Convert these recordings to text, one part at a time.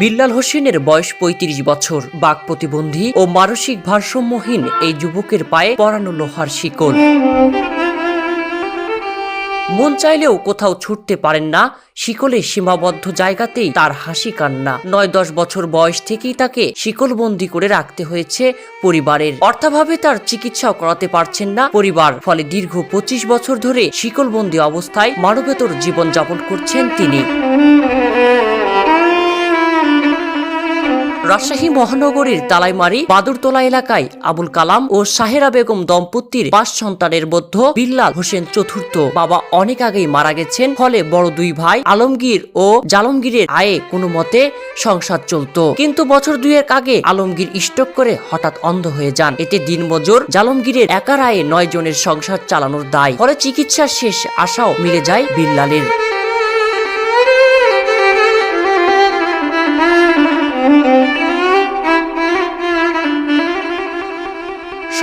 বিল্লাল হোসেনের বয়স ৩৫ বছর। বাক প্রতিবন্ধী ও মানসিক ভারসাম্যহীন এই যুবকের পায়ে পরানো লোহার শিকল। মন চাইলেও কোথাও ছুটতে পারেন না শিকলে সীমাবদ্ধ জায়গাতেই তার হাসি কান্না। নয় দশ বছর বয়স থেকেই তাকে শিকলবন্দি করে রাখতে হয়েছে পরিবারের। অর্থাভাবে তার চিকিৎসাও করাতে পারছেন না পরিবার, ফলে দীর্ঘ পঁচিশ বছর ধরে শিকলবন্দি অবস্থায় মানবেতর জীবনযাপন করছেন তিনি। রাজশাহী মহানগরীর তালাইমারি বাদুরতলা এলাকায় আবুল কালাম ও সাহেরা বেগম দম্পতির পাঁচ সন্তানের মধ্যে বিল্লাল হোসেন চতুর্থ। বাবা অনেক আগেই মারা গেছেন, ফলে বড় দুই ভাই আলমগীর ও জালমগীরের আয়ে কোনো মতে সংসার চলতো। কিন্তু বছর দুয়েক আগে আলমগীর স্ট্রোক করে হঠাৎ অন্ধ হয়ে যান। এতে দিনমজুর জালমগীরের একার আয়ে নয় জনের সংসার চালানোর দায়। ফলে চিকিৎসার শেষ আশাও মিলে যায় বিল্লালের।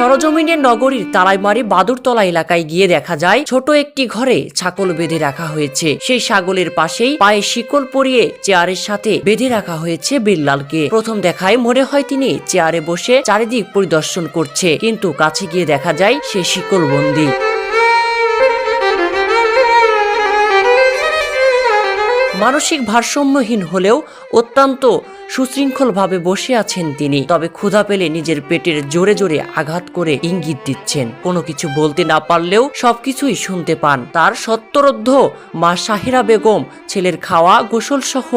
সরজমিনের নগরীর তালাইমারি বাদুরতলা এলাকায় গিয়ে দেখা যায়, ছোট একটি ঘরে ছাগল বেঁধে রাখা হয়েছে। সেই ছাগলের পাশেই পায়ে শিকল পরিয়ে চেয়ারের সাথে বেঁধে রাখা হয়েছে বিল্লালকে। প্রথম দেখায় মনে হয় তিনি চেয়ারে বসে চারিদিক পরিদর্শন করছে, কিন্তু কাছে গিয়ে দেখা যায় সে শিকল বন্দী মানসিক ভারসাম্যহীন হলেও অত্যন্ত সুশৃঙ্খলভাবে বসে আছেন তিনি। তবে ক্ষুধা পেলে নিজের পেটের জোরে জোরে আঘাত করে ইঙ্গিত দিচ্ছেন। কোনো কিছু বলতে না পারলেও সবকিছুই শুনতে পান। তার সত্তরোদ্ধ মা সাহিরা বেগম ছেলের খাওয়া গোসল সহ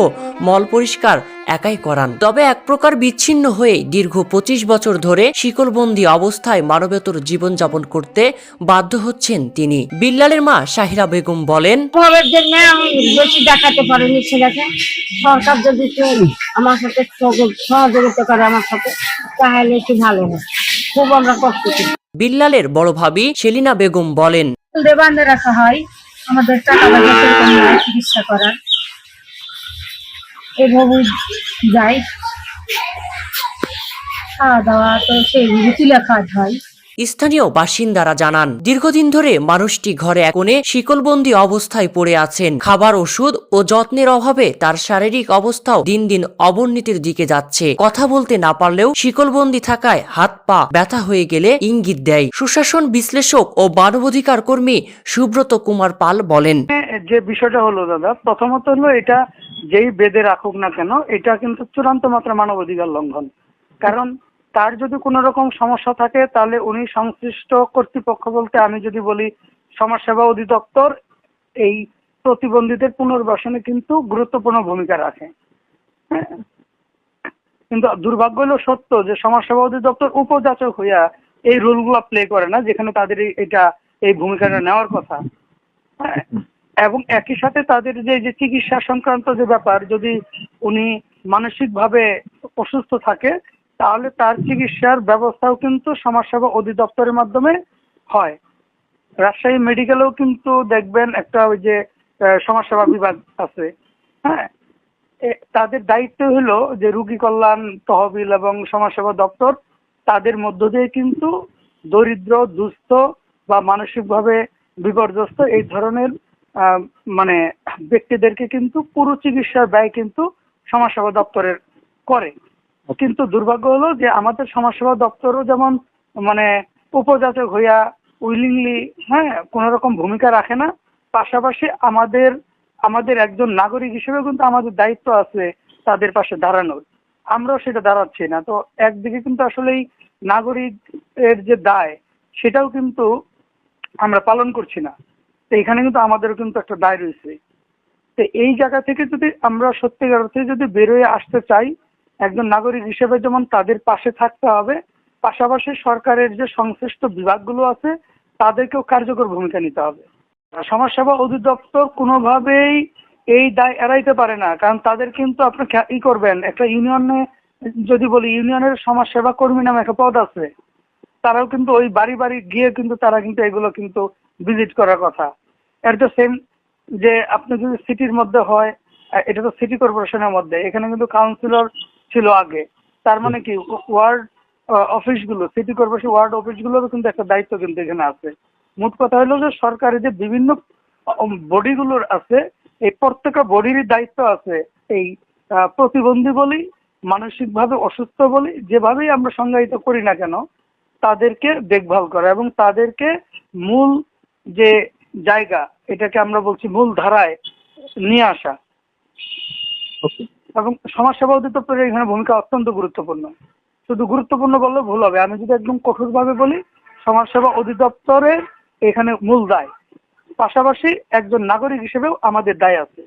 মল পরিষ্কার একাই করান। তবে এক প্রকার বিচ্ছিন্ন হয়ে দীর্ঘ পঁচিশ বছর ধরে শিকলবন্দি অবস্থায় মানবেতর জীবনযাপন করতে বাধ্য হচ্ছেন তিনি। বিল্লালের মা সাহিরা বেগম বলেন দেখাতে পারিনি ছেলেকে। সরকার যদি একটু আমার সাথে সহযোগ- সহযোগিতা করে আমার সাথে তাহলে একটু ভালো হয়। খুব আমরা কষ্ট করি। বিল্লালের বড় ভাবি সেলিনা বেগম বলেন দেবান্ধে রাখা হয় আমাদের টাকা পয়সা সেরকম চিকিৎসা করার। এভাবে যাই। খাওয়া দাওয়া তো সেই তুলে খাওয়া হয়। স্থানীয় বাসিন্দারা জানান, দীর্ঘদিন ধরে মানুষটি ঘরে এক শিকলবন্দি অবস্থায় পড়ে আছেন। খাবার ওষুধ ও যত্নের অভাবে তার শারীরিক অবস্থাও দিন দিন অবনতির দিকে যাচ্ছে। কথা বলতে না পারলেও শিকলবন্দি থাকায় হাত পা ব্যথা হয়ে গেলে ইঙ্গিত দেয়। সুশাসন বিশ্লেষক ও মানবাধিকার কর্মী সুব্রত কুমার পাল বলেন যে বিষয়টা হলো দাদা, প্রথমত হলো এটা যেই বেদে রাখুক না কেন, এটা কিন্তু চূড়ান্ত মাত্রা মানবাধিকার লঙ্ঘন। কারণ তার যদি কোনো রকম সমস্যা থাকে, তাহলে উনি সংশ্লিষ্ট কর্তৃপক্ষ বলতে আমি যদি বলি সমাজসেবা অধিদপ্তর এই প্রতিবন্ধীদের পুনর্বাসনে কিন্তু গুরুত্বপূর্ণ ভূমিকা রাখে। হ্যাঁ? কিন্তু দুর্ভাগ্য হলো সত্য যে সমাজসেবা অধিদপ্তর উপযাচক হইয়া এই রোলগুলো প্লে করে না, যেখানে তাদের এটা, এই ভূমিকাটা নেওয়ার কথা। হ্যাঁ? এবং একই সাথে তাদের যে যে চিকিৎসা সংক্রান্ত যে ব্যাপার, যদি উনি মানসিকভাবে অসুস্থ থাকে তাহলে তার চিকিৎসার ব্যবস্থাও কিন্তু সমাজসেবা অধিদপ্তরের মাধ্যমে হয়। রাজশাহী মেডিকেলেও কিন্তু দেখবেন একটা ওই যে সমাজসেবা বিভাগ আছে। হ্যাঁ? তাদের দায়িত্ব হলো যে রুগী কল্যাণ তহবিল এবং সমাজসেবা দপ্তর, তাদের মধ্য দিয়ে কিন্তু দরিদ্র, দুস্থ বা মানসিকভাবে বিপর্যস্ত এই ধরনের মানে ব্যক্তিদেরকে কিন্তু পুরো চিকিৎসার ব্যয় কিন্তু সমাজসেবা দপ্তরের করে। কিন্তু দুর্ভাগ্য হলো যে আমাদের সমাজসেবা দপ্তরও যেমন মানে উপযাচক হইয়া উইলিংলি হ্যাঁ কোনো রকম ভূমিকা রাখে না, পাশাপাশি আমাদের আমাদের একজন নাগরিক হিসেবে কিন্তু আমাদের দায়িত্ব আছে তাদের পাশে দাঁড়ানোর। আমরাও সেটা দাঁড়াচ্ছি না। তো একদিকে কিন্তু আসলেই নাগরিক এর যে দায়, সেটাও কিন্তু আমরা পালন করছি না। তো এখানে কিন্তু আমাদেরও কিন্তু একটা দায় রয়েছে। তো এই জায়গা থেকে যদি আমরা সত্যিকার অর্থে যদি বেরোয় আসতে চাই একজন নাগরিক হিসেবে যেমন তাদের পাশে থাকতে হবে, পাশাপাশি সরকারের যে সংশ্লিষ্ট বিভাগগুলো আছে, তাদেরকেও কার্যকর ভূমিকা নিতে হবে। সমাজসেবা অধিদপ্তর কোনোভাবেই এই দায় এড়াইতে পারে না, কারণ তাদের কিন্তু আপনি ই করবেন, একটা ইউনিয়নে, যদি বলি ইউনিয়নের সমাজসেবা কর্মী নামে একটা পদ আছে, তারাও কিন্তু ওই বাড়ি বাড়ি গিয়ে কিন্তু তারা কিন্তু এগুলো কিন্তু ভিজিট করার কথা। এর তো সেম যে আপনি যদি সিটির মধ্যে হয় এটা তো সিটি কর্পোরেশনের মধ্যে, এখানে কিন্তু কাউন্সিলর ছিল আগে। তার মানে কি, ওয়ার্ড অফিসগুলো, সিটি কর্পোরেশন ওয়ার্ড অফিসগুলোরও কিন্তু একটা দায়িত্ব কিন্তু এখানে আছে। মোট কথা হলো যে সরকারি যে বিভিন্ন বডিগুলোর আছে, এই প্রত্যেকটা বডিরই দায়িত্ব আছে। এই প্রতিবন্ধী বলি, মানসিকভাবে অসুস্থ বলি, যেভাবেই আমরা সংজ্ঞায়িত করি না কেন, তাদেরকে দেখভাল করা এবং তাদেরকে মূল যে জায়গা, এটাকে আমরা বলছি মূল ধারায় নিয়ে আসা। এবং সমাজসেবা অধিদপ্তরের এখানে ভূমিকা অত্যন্ত গুরুত্বপূর্ণ। শুধু গুরুত্বপূর্ণ বললে ভুল হবে, আমি যদি একদম কঠোরভাবে বলি, সমাজসেবা অধিদপ্তরের এখানে মূল দায়। পাশাপাশি একজন নাগরিক হিসেবেও আমাদের দায় আছে।